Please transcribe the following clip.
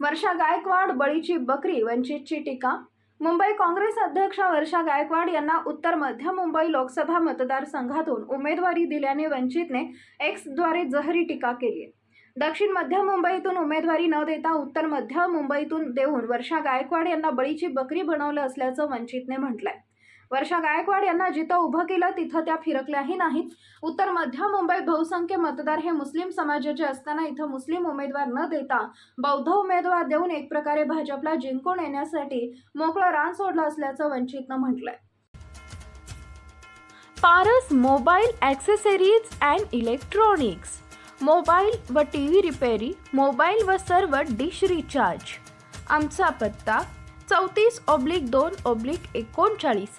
वर्षा गायकवाड बळीची बकरी वंचितची टीका? मुंबई काँग्रेस अध्यक्षा वर्षा गायकवाड यांना उत्तर मध्य मुंबई लोकसभा मतदारसंघातून उमेदवारी दिल्याने वंचितने एक्सद्वारे जहरी टीका केली आहे. दक्षिण मध्य मुंबईतून उमेदवारी न देता उत्तर मध्य मुंबईतून देऊन वर्षा गायकवाड यांना बळीची बकरी बनवलं असल्याचं वंचितने म्हटलंय. वर्षा गायकवाड यांना जिथं उभं केलं तिथं त्या फिरकल्याही नाहीत. उत्तर मध्य मुंबईत बहुसंख्य मतदार हे मुस्लिम समाजाचे असताना इथं मुस्लिम उमेदवार न देता बौद्ध उमेदवार देऊन एक प्रकारे भाजपला जिंकून येण्यासाठी मोकळं रान सोडलं असल्याचं वंचितनं म्हटलंय. Paras mobile accessories and electronics. Mobile व टी व्ही रिपेरी मोबाईल व सर्व डिश रिचार्ज. आमचा पत्ता चौतीस ऑब्लिक दोन ऑब्लिक एकोणचाळीस.